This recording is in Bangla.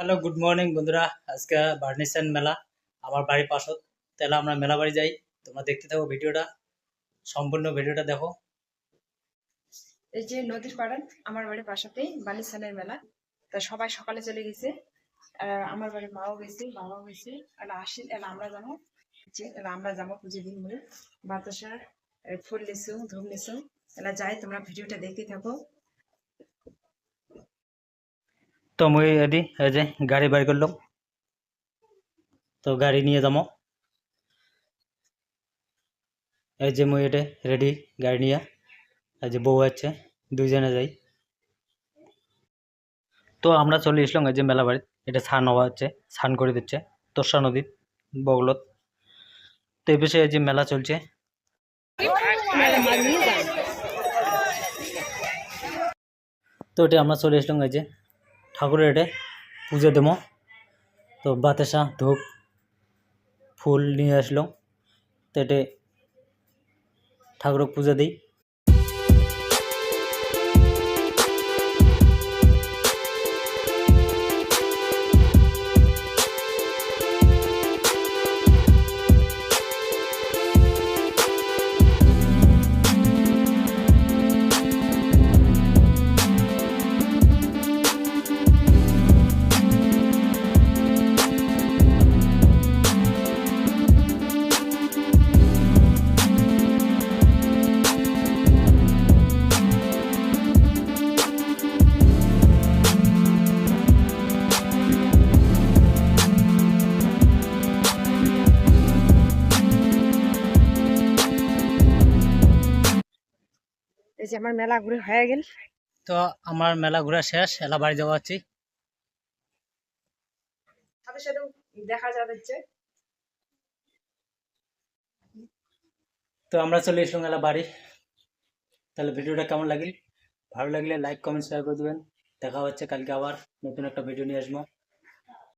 হ্যালো গুড মর্নিং বন্ধুরা। আজকে বার্নিসেন মেলা, আমার বাড়ির পাশত তাহলে আমরা মেলা বাড়ি যাই। তোমরা দেখতে থাকো ভিডিওটা, সম্পূর্ণ ভিডিওটা দেখো। এই যে নদীর পাড়ে আমার বাড়ির পাশাতেই বালিসানের মেলা। তা সবাই সকালে চলে গেছে। আর আমার বাড়ির মাও গেছে, বাবাও গেছে। এলা আসি এলা আমরা যাব। যে আমরা যাব পুজো দিন বাতাসার ফুল লিসু ধূপ লিসু এলা যাই, তোমরা ভিডিওটা দেখতে থাকো। তো মুই এদি, এই যে গাড়ি বাড়ি করলাম তো গাড়ি নিয়ে যাব এই যে মুই এটা রেডি গাড়ি নিয়ে। এই যে বউ আছে, দুইজনে যাই। তো আমরা চলে এসলাম এই যে মেলা বাড়ি এটা স্নান হওয়া হচ্ছে স্নান করে দিচ্ছে তোরসা নদীর বগলত। তো এই বিষয়ে যে মেলা চলছে। তো এটা আমরা চলে এসলাম এই যে ঠাকুরের এটা পুজো দেবো। তো বাতাসা, ধূপ, ফুল নিয়ে আসলো। তো এটা ঠাকুরের পুজো দিই। এই যে আমার মেলা ঘুরে হয়ে গেল। তো আমার মেলা ঘোরা শেষ এলা বাড়ি যাওয়া আছি সাথে সাথে দেখা যাচ্ছে তো আমরা চলে এসলাম এলা বাড়ি। তাহলে ভিডিওটা কেমন লাগিল? ভালো লাগলে লাইক কমেন্ট শেয়ার করে দেবেন। দেখা হচ্ছে কালকে আবার নতুন একটা ভিডিও নিয়ে আসব।